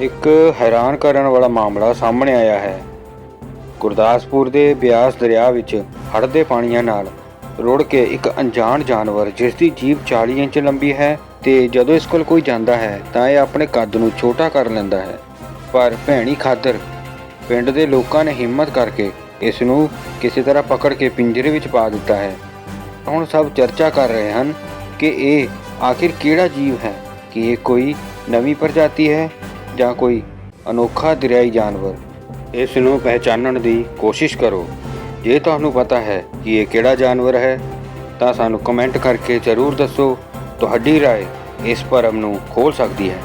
ਇੱਕ ਹੈਰਾਨ ਕਰਨ ਵਾਲਾ ਮਾਮਲਾ ਸਾਹਮਣੇ ਆਇਆ ਹੈ। ਗੁਰਦਾਸਪੁਰ ਦੇ ਬਿਆਸ ਦਰਿਆ ਵਿੱਚ ਹੜ੍ਹ ਦੇ ਪਾਣੀਆਂ ਨਾਲ ਰੁੜ ਕੇ ਇੱਕ ਅਣਜਾਣ ਜਾਨਵਰ, ਜਿਸ ਦੀ ਜੀਭ 40 ਇੰਚ ਲੰਬੀ ਹੈ ਤੇ ਜਦੋਂ ਇਸ ਕੋਲ ਕੋਈ ਜਾਂਦਾ ਹੈ, ਤਾਂ ਇਹ ਆਪਣੇ ਕੱਦ ਨੂੰ ਛੋਟਾ ਕਰ ਲੈਂਦਾ ਹੈ। ਪਰ ਭੈਣੀ ਖਾਦਰ ਪਿੰਡ ਦੇ ਲੋਕਾਂ ਨੇ ਹਿੰਮਤ ਕਰਕੇ ਇਸ ਨੂੰ ਕਿਸੇ ਤਰ੍ਹਾਂ ਪਕੜ ਕੇ ਪਿੰਜਰੇ ਵਿੱਚ ਪਾ ਦਿੱਤਾ ਹੈ। ਹੁਣ ਸਭ ਚਰਚਾ ਕਰ ਰਹੇ ਹਨ ਕਿ ਇਹ ਆਖਿਰ ਕਿਹੜਾ ਜੀਵ ਹੈ? ਕਿ ਇਹ ਕੋਈ ਨਵੀਂ ਪ੍ਰਜਾਤੀ ਹੈ? ਜਾਂ ਕੋਈ ਅਨੋਖਾ ਦਰਿਆਈ ਜਾਨਵਰ ਇਸ ਨੂੰ ਪਹਿਚਾਨਣ ਦੀ ਕੋਸ਼ਿਸ਼ ਕਰੋ ਜੇ ਤੁਹਾਨੂੰ ਪਤਾ ਹੈ ਕਿ ਇਹ ਕਿਹੜਾ ਜਾਨਵਰ ਹੈ ਤਾਂ ਸਾਨੂੰ ਕਮੈਂਟ ਕਰਕੇ ਜ਼ਰੂਰ ਦੱਸੋ ਤੁਹਾਡੀ رائے ਇਸ ਭਰਮ ਨੂੰ ਖੋਲ ਸਕਦੀ ਹੈ